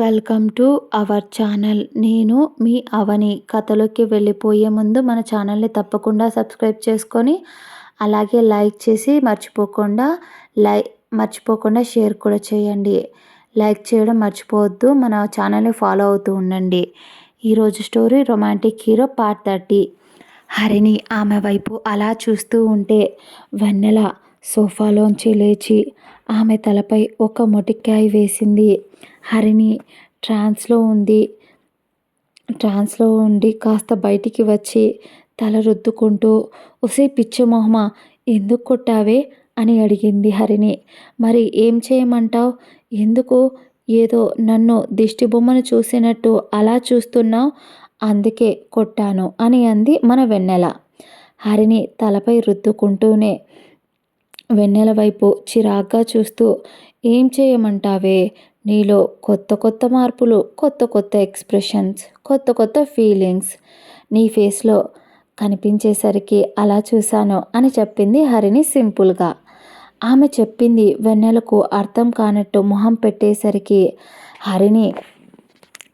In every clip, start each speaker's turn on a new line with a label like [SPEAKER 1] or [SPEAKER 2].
[SPEAKER 1] Welcome to our channel. నేను మీ అవని. కథలోకి వెళ్ళిపోయే ముందు మన ఛానల్ని తప్పకుండా సబ్స్క్రైబ్ చేసుకొని అలాగే లైక్ చేసి మర్చిపోకుండా లై మర్చిపోకుండా షేర్ కూడా చేయండి. లైక్ చేయడం మర్చిపోవద్దు మన ఛానల్ని ఫాలో అవుతూ ఉండండి. ఈరోజు story romantic hero part thirty. హరిని ఆమె వైపు అలా చూస్తూ ఉంటే వెన్నెల సోఫాలోంచి లేచి ఆమె తలపై ఒక మొటిక్కాయ వేసింది. హరిణి ట్రాన్స్లో ఉంది. ట్రాన్స్లో ఉండి కాస్త బయటికి వచ్చి తల రుద్దుకుంటూ ఒసే పిచ్చి మొహమ ఎందుకు కొట్టావే? అని అడిగింది హరిణి. మరి ఏం చేయమంటావు? ఎందుకు? ఏదో నన్ను దిష్టి బొమ్మను చూసినట్టు అలా చూస్తున్నావు? అందుకే కొట్టాను అని అంది మన వెన్నెల. హరిణి తలపై రుద్దుకుంటూనే వెన్నెల వైపు చిరాగ్గా చూస్తూ ఏం చేయమంటావే? నీలో కొత్త కొత్త మార్పులు కొత్త కొత్త ఎక్స్ప్రెషన్స్ కొత్త కొత్త ఫీలింగ్స్ నీ ఫేస్లో కనిపించేసరికి అలా చూశాను అని చెప్పింది హరిణి సింపుల్గా. ఆమె చెప్పింది వెన్నెలకు అర్థం కానట్టు మొహం పెట్టేసరికి హరిణి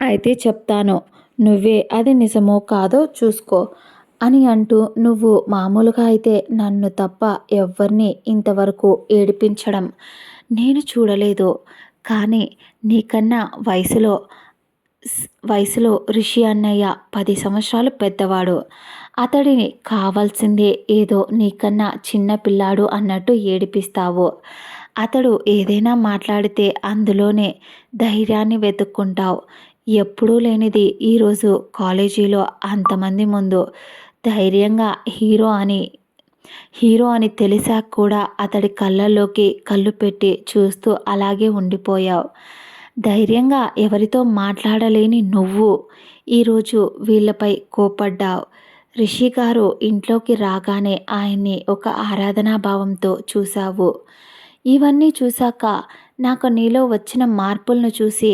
[SPEAKER 1] అయితే చెప్తాను నువ్వే అది నిజమో కాదో చూసుకో అని అంటూ నువ్వు మామూలుగా అయితే నన్ను తప్ప ఎవ్వరిని ఇంతవరకు ఏడిపించడం నేను చూడలేదు. కానీ నీకన్నా వయసులో వయసులో రిషి అన్నయ్య పది సంవత్సరాలు పెద్దవాడు. అతడిని కావాల్సిందే ఏదో నీకన్నా చిన్న పిల్లాడు అన్నట్టు ఏడిపిస్తావు. అతడు ఏదైనా మాట్లాడితే అందులోనే ధైర్యాన్ని వెతుక్కుంటావు. ఎప్పుడూ లేనిది ఈరోజు కాలేజీలో అంతమంది ముందు ధైర్యంగా హీరో అని హీరో అని తెలిసాక కూడా అతడి కళ్ళల్లోకి కళ్ళు పెట్టి చూస్తూ అలాగే ఉండిపోయావు. ధైర్యంగా ఎవరితో మాట్లాడలేని నువ్వు ఈరోజు వీళ్ళపై కోపడ్డావు. రిషి గారు ఇంట్లోకి రాగానే ఆయన్ని ఒక ఆరాధనా భావంతో చూశావు. ఇవన్నీ చూశాక నాకు నీలో వచ్చిన మార్పులను చూసి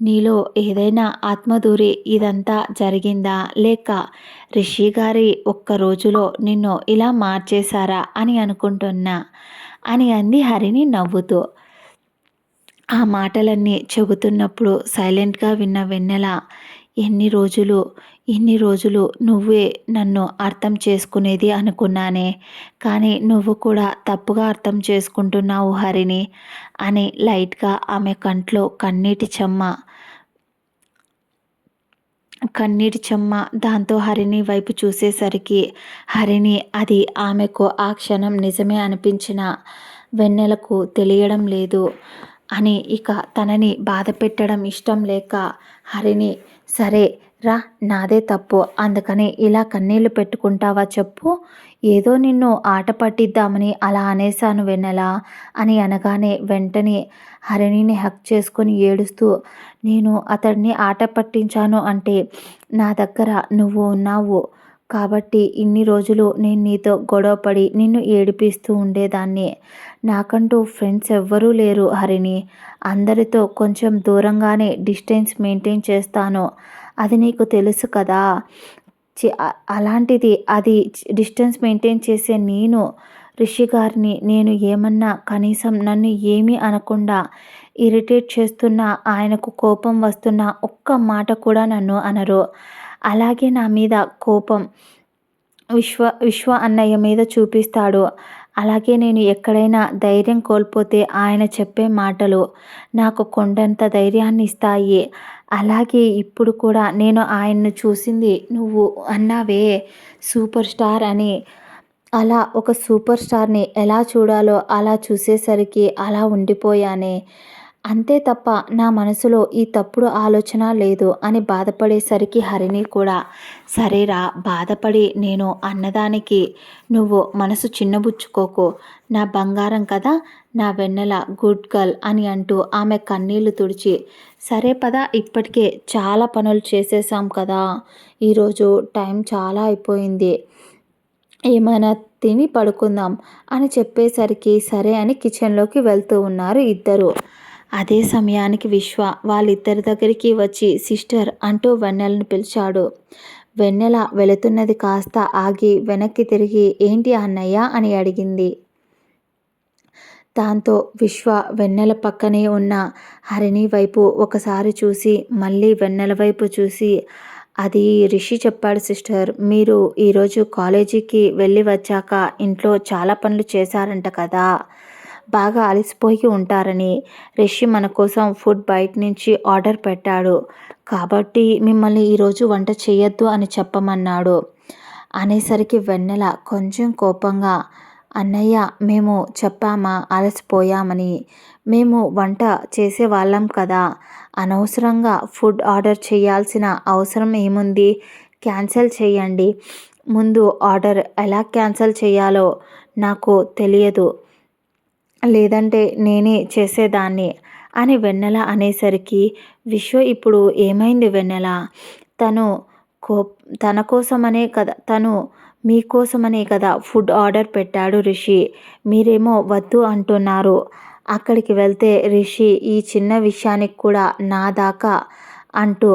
[SPEAKER 1] నీలో ఏదైనా ఆత్మదూరి ఇదంతా జరిగిందా? లేక రిషి గారి ఒక్క రోజులో నిన్ను ఇలా మార్చేశారా అని అనుకుంటున్నా? అని అంది హరిని నవ్వుతూ. ఆ మాటలన్నీ చెబుతున్నప్పుడు సైలెంట్గా విన్న వెన్నెల ఎన్ని రోజులు ఇన్ని రోజులు నువ్వే నన్ను అర్థం చేసుకునేది అనుకున్నానే. కానీ నువ్వు కూడా తప్పుగా అర్థం చేసుకుంటున్నావు హరిని అని లైట్గా ఆమె కంట్లో కన్నీటి చెమ్మ కన్నీటి చెమ్మ దాంతో హరిణి వైపు చూసేసరికి హరిణి అది ఆమెకు ఆ క్షణం నిజమే అనిపించిన వెన్నెలకు తెలియడం లేదు అని ఇక తనని బాధ పెట్టడం ఇష్టం లేక హరిణి సరే రా నాదే తప్పు. అందుకని ఇలా కన్నీళ్ళు పెట్టుకుంటావా చెప్పు. ఏదో నిన్ను ఆట పట్టిద్దామని అలా అనేశాను వెన్నెలా అని అనగానే వెంటనే హరిణిని హక్ చేసుకొని ఏడుస్తూ నేను అతడిని ఆట పట్టించాను అంటే నా దగ్గర నువ్వు ఉన్నావు. కాబట్టి ఇన్ని రోజులు నేను నీతో గొడవపడి నిన్ను ఏడిపిస్తూ ఉండేదాన్ని. నాకంటూ ఫ్రెండ్స్ ఎవ్వరూ లేరు హరిణి. అందరితో కొంచెం దూరంగానే డిస్టెన్స్ మెయింటైన్ చేస్తాను. అది నీకు తెలుసు కదా. అలాంటిది అది డిస్టెన్స్ మెయింటైన్ చేసే నేను రిషి గారిని నేను ఏమన్నా కనీసం నన్ను ఏమీ అనకుండా ఇరిటేట్ చేస్తున్న ఆయనకు కోపం వస్తున్న ఒక్క మాట కూడా నన్ను అనరు. అలాగే నా మీద కోపం విశ్వ విశ్వ అన్నయ్య మీద చూపిస్తాడు. అలాగే నేను ఎక్కడైనా ధైర్యం కోల్పోతే ఆయన చెప్పే మాటలు నాకు కొండంత ధైర్యాన్ని ఇస్తాయి. అలాగే ఇప్పుడు కూడా నేను ఆయన్ను చూసింది నువ్వు అన్నావే సూపర్ స్టార్ అని. అలా ఒక సూపర్ స్టార్ని ఎలా చూడాలో అలా చూసేసరికి అలా ఉండిపోయానే. అంతే తప్ప నా మనసులో ఈ తప్పుడు ఆలోచన లేదు అని బాధపడేసరికి హరిణి కూడా సరేరా బాధపడి నేను అన్నదానికి నువ్వు మనసు చిన్నబుచ్చుకోకు. నా బంగారం కదా నా వెన్నెల గుడ్ గర్ల్ అని అంటూ ఆమె కన్నీళ్ళు తుడిచి సరే పదా ఇప్పటికే చాలా పనులు చేసేసాం కదా. ఈరోజు టైం చాలా అయిపోయింది. ఏమైనా తిని పడుకుందాం అని చెప్పేసరికి సరే అని కిచెన్లోకి వెళ్తూ ఉన్నారు ఇద్దరు. అదే సమయానికి విశ్వ వాళ్ళిద్దరి దగ్గరికి వచ్చి సిస్టర్ అంటూ వెన్నెలను పిలిచాడు. వెన్నెల వెళుతున్నది కాస్త ఆగి వెనక్కి తిరిగి ఏంటి అన్నయ్య? అని అడిగింది. దాంతో విశ్వ వెన్నెల పక్కనే ఉన్న హరిణి వైపు ఒకసారి చూసి మళ్ళీ వెన్నెల వైపు చూసి అది రిషి చెప్పాడు సిస్టర్. మీరు ఈరోజు కాలేజీకి వెళ్ళి వచ్చాక ఇంట్లో చాలా పనులు చేశారంట కదా. బాగా అలసిపోయి ఉంటారని రిషి మన కోసం ఫుడ్ బయట నుంచి ఆర్డర్ పెట్టాడు. కాబట్టి మిమ్మల్ని ఈరోజు వంట చేయొద్దు అని చెప్పమన్నాడు. అనేసరికి వెన్నెల కొంచెం కోపంగా అన్నయ్య మేము చెప్పామా? అలసిపోయామని. మేము వంట చేసే వాళ్ళం కదా. అనవసరంగా ఫుడ్ ఆర్డర్ చేయాల్సిన అవసరం ఏముంది? క్యాన్సిల్ చేయండి. ముందు ఆర్డర్ ఎలా క్యాన్సిల్ చేయాలో నాకు తెలియదు. లేదంటే నేనే చేసేదాన్ని అని వెన్నెల అనేసరికి విశ్వ ఇప్పుడు ఏమైంది వెన్నెల? తను కో తన కోసమనే కదా తను మీకోసమనే కదా ఫుడ్ ఆర్డర్ పెట్టాడు రిషి. మీరేమో వద్దు అంటున్నారు. అక్కడికి వెళ్తే రిషి ఈ చిన్న విషయానికి కూడా నా దాకా అంటూ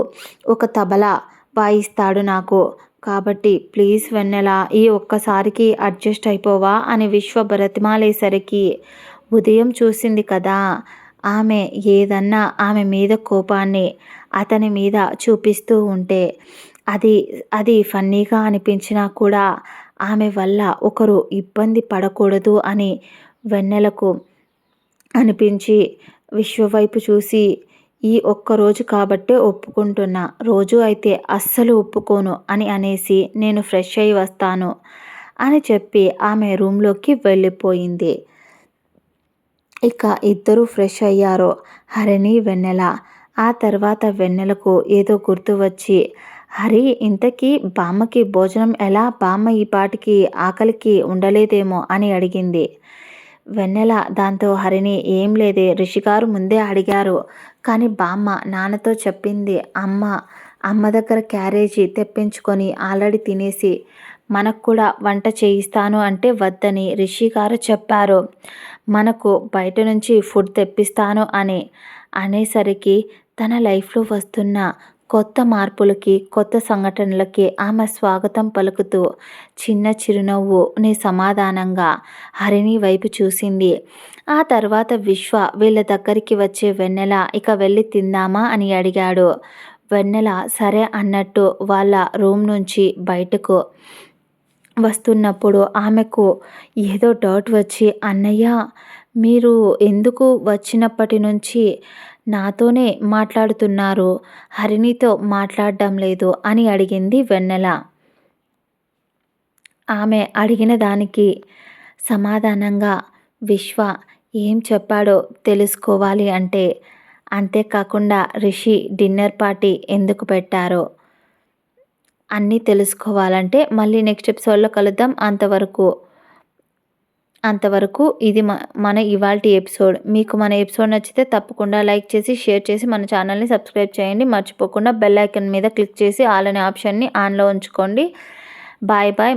[SPEAKER 1] ఒక తబలా వాయిస్తాడు నాకు. కాబట్టి ప్లీజ్ వెన్నెల ఈ ఒక్కసారికి అడ్జస్ట్ అయిపోవా అని విశ్వ బ్రతిమాలేసరికి ఉదయం చూసింది కదా ఆమె ఏదన్నా ఆమె మీద కోపాన్ని అతని మీద చూపిస్తూ ఉంటే అది అది ఫన్నీగా అనిపించినా కూడా ఆమె వల్ల ఒకరు ఇబ్బంది పడకూడదు అని వెన్నెలకు అనిపించి విశ్వవైపు చూసి ఈ ఒక్కరోజు కాబట్టే ఒప్పుకుంటున్నా రోజు అయితే అస్సలు ఒప్పుకోను అని అనేసి నేను ఫ్రెష్ అయి వస్తాను అని చెప్పి ఆమె రూమ్లోకి వెళ్ళిపోయింది. ఇక ఇద్దరు ఫ్రెష్ అయ్యారు. హరిణి వెన్నెల. ఆ తర్వాత వెన్నెలకు ఏదో గుర్తు వచ్చి హరి ఇంతకీ బామ్మకి భోజనం ఎలా? బామ్మ ఈ పాటికి ఆకలికి ఉండలేదేమో అని అడిగింది. వెన్నెల దాంతో హరిని ఏం లేదే రిషిగారు ముందే అడిగారు. కానీ బామ్మ నాన్నతో చెప్పింది అమ్మ అమ్మ దగ్గర క్యారేజీ తెప్పించుకొని ఆల్రెడీ తినేసి మనకు కూడా వంట చేయిస్తాను అంటే వద్దని రిషి గారు చెప్పారు. మనకు బయట నుంచి ఫుడ్ తెప్పిస్తాను అని అనేసరికి తన లైఫ్లో వస్తున్న కొత్త మార్పులకి కొత్త సంఘటనలకి ఆమె స్వాగతం పలుకుతూ చిన్న చిరునవ్వు నీ సమాధానంగా హరిణి వైపు చూసింది. ఆ తర్వాత విశ్వ వీళ్ళ దగ్గరికి వచ్చే వెన్నెల ఇక వెళ్ళి తిందామా? అని అడిగాడు. వెన్నెల సరే అన్నట్టు వాళ్ళ రూమ్ నుంచి బయటకు వస్తున్నప్పుడు ఆమెకు ఏదో డౌట్ వచ్చి అన్నయ్య మీరు ఎందుకు వచ్చినప్పటి నుంచి నాతోనే మాట్లాడుతున్నారు? హరిణితో మాట్లాడడం లేదు అని అడిగింది వెన్నెల. ఆమె అడిగిన దానికి సమాధానంగా విశ్వ ఏం చెప్పాడో తెలుసుకోవాలి అంటే అంతేకాకుండా రిషి డిన్నర్ పార్టీ ఎందుకు పెట్టారో? అన్నీ తెలుసుకోవాలంటే మళ్ళీ నెక్స్ట్ ఎపిసోడ్లో కలుద్దాం. అంతవరకు అంతవరకు ఇది మన ఇవాల్టి ఎపిసోడ్ మీకు మన ఎపిసోడ్ నచ్చితే తప్పకుండా లైక్ చేసి షేర్ చేసి మన ఛానల్ని సబ్స్క్రైబ్ చేయండి. మర్చిపోకుండా బెల్ ఐకన్ మీద క్లిక్ చేసి ఆల్ అనే ఆప్షన్ని ఆన్లో ఉంచుకోండి. Bye bye